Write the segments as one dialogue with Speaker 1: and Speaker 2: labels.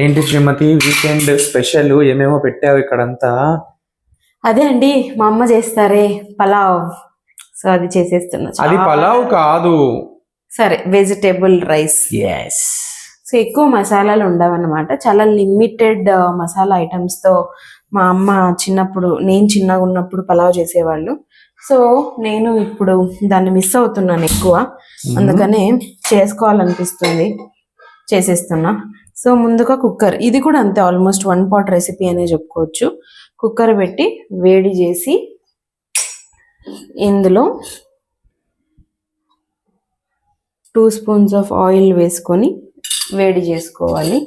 Speaker 1: ఏంటి శ్రీమతి? Weekend special ఏమేమో పెట్టావు ఇక్కడంతా?
Speaker 2: అదే అండి మా అమ్మ చేస్తారే పలావ్. సో అది చేసేస్తున్నా.
Speaker 1: అది పలావ్ కాదు.
Speaker 2: సరే వెజిటేబుల్ రైస్.
Speaker 1: ఎస్
Speaker 2: సో ఎక్కువ మసాలాలు ఉండవన్నమాట. చాలా లిమిటెడ్ మసాలా ఐటమ్స్తో మా అమ్మ చిన్నప్పుడు నేను చిన్నగా ఉన్నప్పుడు పలావ్ చేసేవాళ్ళు. సో నేను ఇప్పుడు దాన్ని మిస్ అవుతున్నాను ఎక్కువ. అందుకనే చేసుకోవాలనిపిస్తుంది. చేసేస్తున్నా. సో ముందుగా కుక్కర్. ఇది కూడా అంతే ఆల్మోస్ట్ వన్ పాట్ రెసిపీ అనే చెప్పుకోవచ్చు. కుక్కర్ పెట్టి వేడి చేసి ఇందులో టూ స్పూన్స్ ఆఫ్ ఆయిల్ వేసుకొని వేడి చేసుకోవాలి.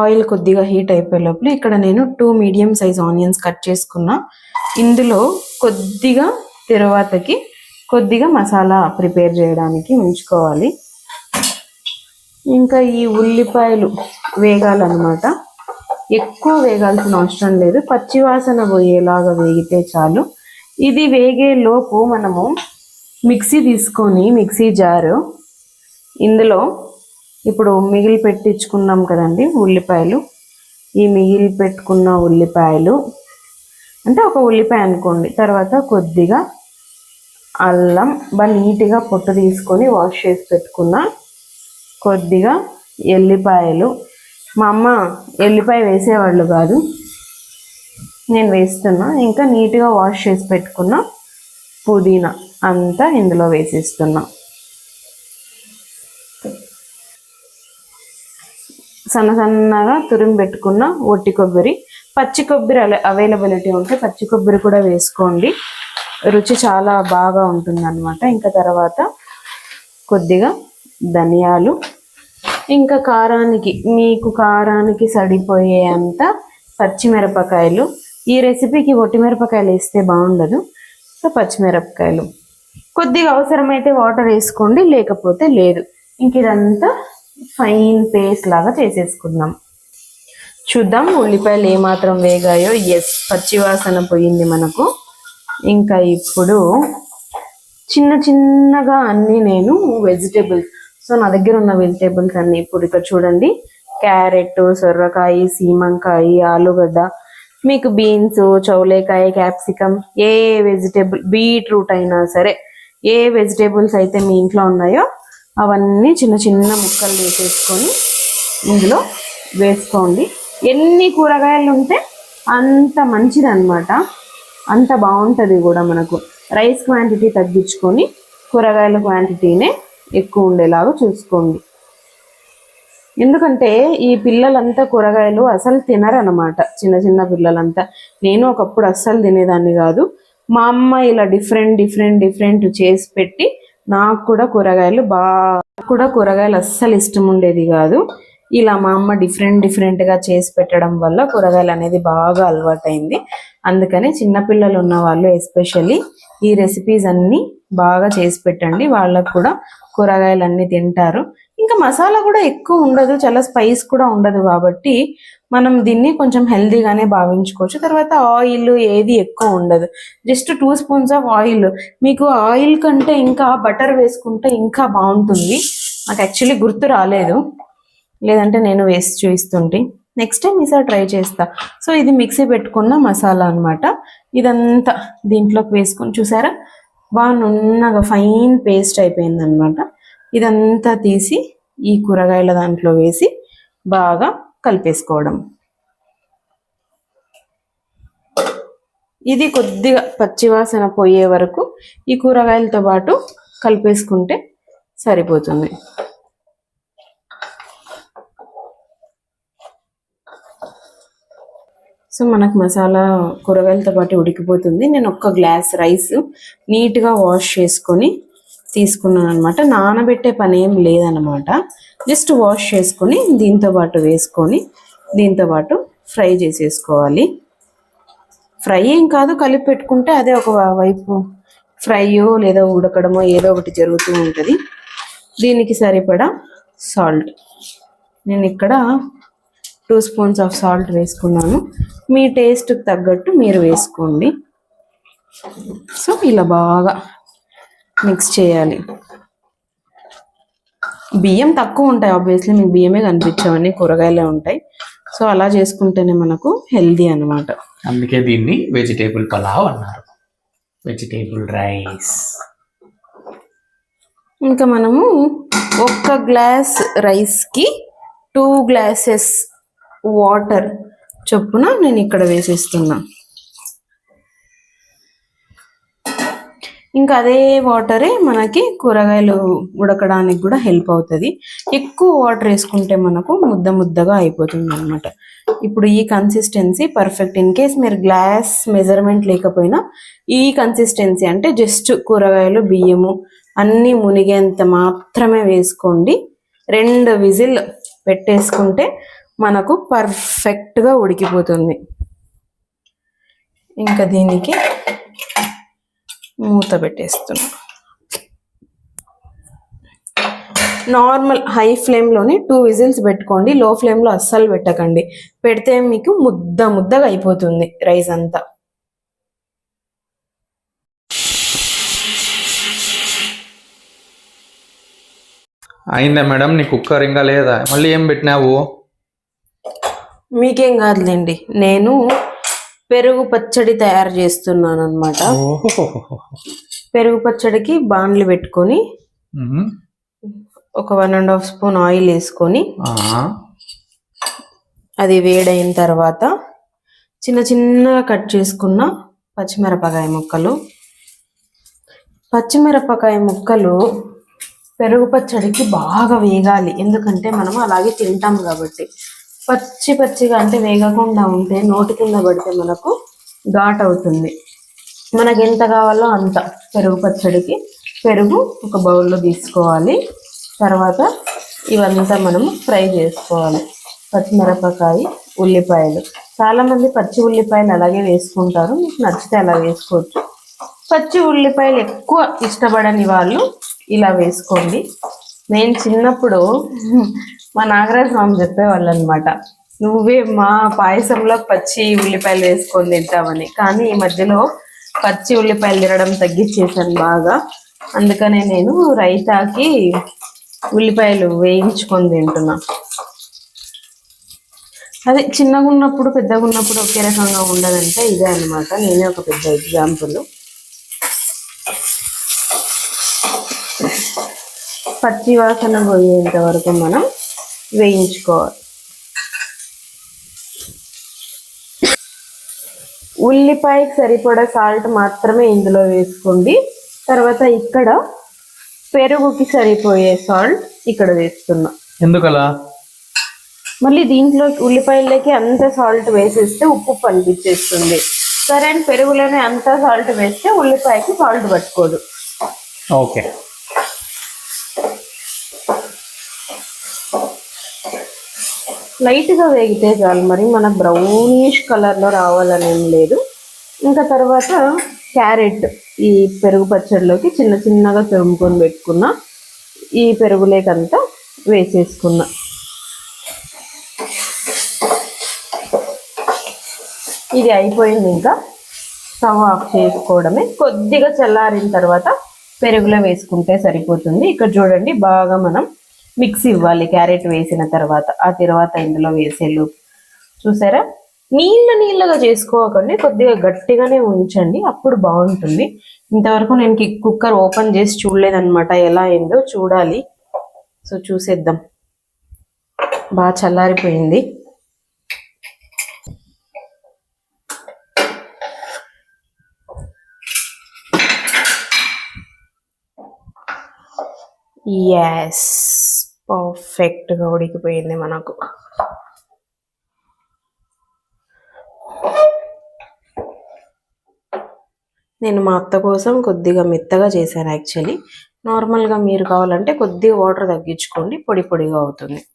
Speaker 2: ఆయిల్ కొద్దిగా హీట్ అయిపోయే లోపల ఇక్కడ నేను two medium size onions cut చేసుకున్నా. ఇందులో కొద్దిగా తర్వాతకి కొద్దిగా మసాలా ప్రిపేర్ చేయడానికి ఉంచుకోవాలి. ఇంకా ఈ ఉల్లిపాయలు వేగాలన్నమాట. ఎక్కువ వేగాల్సిన అవసరం లేదు. పచ్చివాసన పోయేలాగా వేగితే చాలు. ఇది వేగే లోపు మనము మిక్సీ తీసుకొని మిక్సీ జారు ఇందులో ఇప్పుడు మిగిలి పెట్టించుకున్నాం కదండి ఉల్లిపాయలు. ఈ మిగిలి పెట్టుకున్న ఉల్లిపాయలు అంటే ఒక ఉల్లిపాయ అనుకోండి తర్వాత కొద్దిగా అల్లం బాగా నీట్గా పొట్టు తీసుకొని వాష్ చేసి పెట్టుకున్న కొద్దిగా ఎల్లిపాయలు. మా అమ్మ ఎల్లిపాయ వేసేవాళ్ళు కాదు. నేను వేస్తున్నా. ఇంకా నీట్గా వాష్ చేసి పెట్టుకున్న పుదీనా అంతా ఇందులో వేసేస్తున్నా. సన్న సన్నగా తురిమి పెట్టుకున్న ఒట్టి కొబ్బరి. పచ్చి కొబ్బరి అవైలబిలిటీ ఉంటే పచ్చి కొబ్బరి కూడా వేసుకోండి. రుచి చాలా బాగా ఉంటుంది ఇంకా తర్వాత కొద్దిగా ధనియాలు. ఇంకా కారానికి మీకు కారానికి సరిపోయేంత పచ్చిమిరపకాయలు. ఈ రెసిపీకి ఒట్టి మిరపకాయలు వేస్తే బాగుండదు. సో పచ్చిమిరపకాయలు. కొద్దిగా అవసరమైతే వాటర్ వేసుకోండి లేకపోతే లేదు. ఇంక ఇదంతా ఫైన్ పేస్ట్ లాగా చేసేసుకుందాం. చూద్దాం ఉల్లిపాయలు ఏమాత్రం వేగాయో. ఎస్ పచ్చివాసన పోయింది మనకు. ఇంకా ఇప్పుడు చిన్న చిన్నగా అన్నీ నేను వెజిటేబుల్స్ సో నా దగ్గర ఉన్న వెజిటేబుల్స్ అన్ని ఇప్పుడు ఇక్కడ చూడండి. క్యారెట్ సొర్రకాయ సీమంకాయ ఆలుగడ్డ మీకు బీన్స్ చౌలేకాయ క్యాప్సికమ్ ఏ వెజిటేబుల్ బీట్రూట్ అయినా సరే ఏ వెజిటేబుల్స్ అయితే మీ ఇంట్లో ఉన్నాయో అవన్నీ చిన్న చిన్న ముక్కలు వేసేసుకొని ఇందులో వేసుకోండి. ఎన్ని కూరగాయలు ఉంటే అంత మంచిదన్నమాట. అంత బాగుంటుంది కూడా మనకు. రైస్ క్వాంటిటీ తగ్గించుకొని కూరగాయల క్వాంటిటీనే ఎక్కువ ఉండేలాగా చూసుకోండి. ఎందుకంటే ఈ పిల్లలంతా కూరగాయలు అసలు తినరనమాట చిన్న చిన్న పిల్లలంతా. నేను ఒకప్పుడు అస్సలు తినేదాన్ని కాదు. మా అమ్మ ఇలా డిఫరెంట్ డిఫరెంట్ డిఫరెంట్ చేసి పెట్టి నాకు కూడా కూరగాయలు బాగా కూడా కూరగాయలు అస్సలు ఇష్టం ఉండేది కాదు. ఇలా మా అమ్మ డిఫరెంట్ డిఫరెంట్గా చేసి పెట్టడం వల్ల కూరగాయలు అనేది బాగా అలవాటైంది. అందుకని చిన్నపిల్లలు ఉన్న వాళ్ళు ఎస్పెషల్లీ ఈ రెసిపీస్ అన్నీ బాగా చేసి పెట్టండి. వాళ్ళకు కూడా కూరగాయలు అన్నీ తింటారు. ఇంకా మసాలా కూడా ఎక్కువ ఉండదు. చాలా స్పైస్ కూడా ఉండదు కాబట్టి మనం దీన్ని కొంచెం హెల్దీగానే భావించుకోవచ్చు. తర్వాత ఆయిల్ ఏది ఎక్కువ ఉండదు. Just two spoons of oil మీకు ఆయిల్ కంటే ఇంకా బటర్ వేసుకుంటే ఇంకా బాగుంటుంది. నాకు యాక్చువల్లీ గుర్తు రాలేదు. లేదంటే నేను వేసి చూపిస్తుంటే. నెక్స్ట్ టైం ఈసారి ట్రై చేస్తా. సో ఇది మిక్సీ పెట్టుకున్న మసాలా అన్నమాట. ఇదంతా దీంట్లోకి వేసుకొని చూసారా? బాగా నున్నగా ఫైన్ పేస్ట్ అయిపోయింది అనమాట ఇదంతా తీసి ఈ కూరగాయల దాంట్లో వేసి బాగా కలిపేసుకోవడం. ఇది కొద్దిగా పచ్చివాసన పోయే వరకు ఈ కూరగాయలతో పాటు కలిపేసుకుంటే సరిపోతుంది. సో మనకు మసాలా కూరగాయలతో పాటు ఉడికిపోతుంది. నేను ఒక్క గ్లాస్ రైస్ నీట్గా వాష్ చేసుకొని తీసుకున్నాను అనమాట నానబెట్టే పని ఏం లేదనమాట జస్ట్ వాష్ చేసుకొని దీంతో పాటు వేసుకొని దీంతో పాటు ఫ్రై చేసేసుకోవాలి. ఫ్రై ఏం కాదు కలిపి పెట్టుకుంటే అదే ఒక వైపు ఫ్రైయో లేదా ఉడకడమో ఏదో ఒకటి జరుగుతూ ఉంటుంది. దీనికి సరిపడా సాల్ట్. నేను ఇక్కడ టూ స్పూన్స్ ఆఫ్ సాల్ట్ వేసుకున్నాను. మీ టేస్ట్కి తగ్గట్టు మీరు వేసుకోండి. సో ఇలా బాగా మిక్స్ చేయాలి. బియ్యం తక్కువ ఉంటాయి ఆబ్వియస్లీ మీకు బియ్యమే కనిపించవన్నీ కూరగాయలే ఉంటాయి. సో అలా చేసుకుంటేనే మనకు హెల్దీ అన్నమాట.
Speaker 1: అందుకే దీన్ని వెజిటేబుల్ పలావ్ అన్నారు. వెజిటేబుల్ రైస్
Speaker 2: ఇంకా మనము ఒక్క గ్లాస్ రైస్కి టూ గ్లాసెస్ వాటర్ చొప్పున నేను ఇక్కడ వేసేస్తున్నా. ఇంకా అదే వాటరే మనకి కూరగాయలు ఉడకడానికి కూడా హెల్ప్ అవుతుంది. ఎక్కువ వాటర్ వేసుకుంటే మనకు ముద్ద ముద్దగా అయిపోతుంది అనమాట ఇప్పుడు ఈ కన్సిస్టెన్సీ పర్ఫెక్ట్ ఇన్ కేస్ మీరు గ్లాస్ మెజర్మెంట్ లేకపోయినా ఈ కన్సిస్టెన్సీ అంటే జస్ట్ కూరగాయలు బియ్యము అన్నీ మునిగేంత మాత్రమే వేసుకోండి. రెండు విజిల్ పెట్టేసుకుంటే మనకు పర్ఫెక్ట్గా ఉడికిపోతుంది. ఇంకా దీనికి మూత పెట్టేస్తున్నా. నార్మల్ హై ఫ్లేమ్లోని టూ విజిల్స్ పెట్టుకోండి లో ఫ్లేమ్లో అస్సలు పెట్టకండి. పెడితే మీకు ముద్ద ముద్దగా అయిపోతుంది రైస్ అంతా.
Speaker 1: అయిందా మేడం? నీ కుక్కర్ ఇంకా లేదా? మళ్ళీ ఏం పెట్టినావు?
Speaker 2: మీకేం కాదులేండి. నేను పెరుగు పచ్చడి తయారు చేస్తున్నాను అనమాట పెరుగు పచ్చడికి బాండ్లు పెట్టుకొని. ఒక one and half spoon oil వేసుకొని అది వేడైన తర్వాత చిన్న చిన్నగా కట్ చేసుకున్న పచ్చిమిరపకాయ ముక్కలు. పచ్చిమిరపకాయ ముక్కలు పెరుగు పచ్చడికి బాగా వేగాలి. ఎందుకంటే మనం అలాగే తింటాం కాబట్టి. పచ్చి పచ్చిగా అంటే వేగకుండా ఉంటే నోటి కింద పడితే మనకు ఘాట్ అవుతుంది. మనకి ఎంత కావాలో అంత పెరుగు పచ్చడికి పెరుగు ఒక బౌల్లో తీసుకోవాలి. తర్వాత ఇవంతా మనము ఫ్రై చేసుకోవాలి. పచ్చిమిరపకాయ ఉల్లిపాయలు. చాలా మంది పచ్చి ఉల్లిపాయలు అలాగే వేసుకుంటారు. మీకు నచ్చితే అలా వేసుకోవచ్చు. పచ్చి ఉల్లిపాయలు ఎక్కువ ఇష్టపడని వాళ్ళు ఇలా వేసుకోండి. నేను చిన్నప్పుడు మా నాగరాజ స్వామి చెప్పేవాళ్ళు అనమాట నువ్వే మా పాయసంలో పచ్చి ఉల్లిపాయలు వేసుకొని తింటామని కానీ ఈ మధ్యలో పచ్చి ఉల్లిపాయలు తినడం తగ్గించేసాను బాగా. అందుకనే నేను రైతాకి ఉల్లిపాయలు వేయించుకొని తింటున్నా. అదే చిన్నగా ఉన్నప్పుడు పెద్దగా ఉన్నప్పుడు ఒకే రకంగా ఉండదంటే ఇదే అన్నమాట నేనే ఒక పెద్ద ఎగ్జాంపుల్ పచ్చి వాసన పోయేంత వరకు మనం వేయించుకోవాలి. ఉల్లిపాయకి సరిపడా సాల్ట్ మాత్రమే ఇందులో వేసుకోండి. తర్వాత ఇక్కడ పెరుగుకి సరిపోయే సాల్ట్ ఇక్కడ వేస్తున్నా.
Speaker 1: ఎందుకలా?
Speaker 2: మళ్ళీ దీంట్లో ఉల్లిపాయలకి అంత సాల్ట్ వేసేస్తే ఉప్పు అనిపించేస్తుంది సరే అని పెరుగులోనే అంత సాల్ట్ వేస్తే ఉల్లిపాయకి సాల్ట్ పట్టుకోదు.
Speaker 1: ఓకే.
Speaker 2: లైట్గా వేగితే చాలు. మరి మన బ్రౌనిష్ కలర్లో రావాలని ఏం లేదు. ఇంకా తర్వాత క్యారెట్ ఈ పెరుగు పచ్చడిలోకి చిన్న చిన్నగా తురుముకొని పెట్టుకున్న ఈ పెరుగులేకంతా వేసేసుకున్నా. ఇది అయిపోయింది ఇంకా. స్టవ్ ఆఫ్ చేసుకోవడమే. కొద్దిగా చల్లారిన తర్వాత పెరుగులో వేసుకుంటే సరిపోతుంది. ఇక్కడ చూడండి బాగా మనం మిక్స్ ఇవ్వాలి క్యారెట్ వేసిన తర్వాత ఆ తర్వాత ఇందులో వేసేలు చూసారా? నీళ్ళ నీళ్ళగా చేసుకోకండి కొద్దిగా గట్టిగానే ఉంచండి అప్పుడు బాగుంటుంది. ఇంతవరకు నేను కుక్కర్ ఓపెన్ చేసి చూడలేదన్నమాట ఎలా అయిందో చూడాలి. సో చూసేద్దాం. బాగా చల్లారిపోయింది. ఎస్ పర్ఫెక్ట్గా ఉడికిపోయింది మనకు. నేను మా అత్త కోసం కొద్దిగా మెత్తగా చేశాను యాక్చువల్లీ నార్మల్గా మీరు కావాలంటే కొద్దిగా వాటర్ తగ్గించుకోండి పొడి పొడిగా అవుతుంది.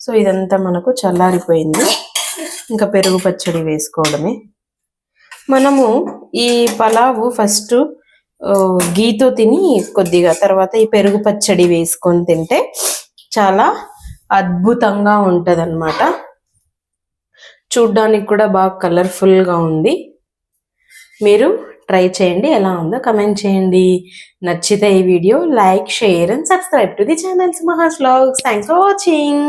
Speaker 2: సో ఇదంతా మనకు చల్లారిపోయింది. ఇంకా పెరుగు పచ్చడి వేసుకోవడమే. మనము ఈ పలావు ఫస్ట్ గీతో తిని కొద్దిగా తర్వాత ఈ పెరుగు పచ్చడి వేసుకొని తింటే చాలా అద్భుతంగా ఉంటదన్నమాట. చూడ్డానికి కూడా బాగా కలర్ఫుల్గా ఉంది. మీరు ట్రై చేయండి ఎలా ఉందో కమెంట్ చేయండి. నచ్చితే ఈ video like share and subscribe to the channels Maha's vlogs thanks for watching.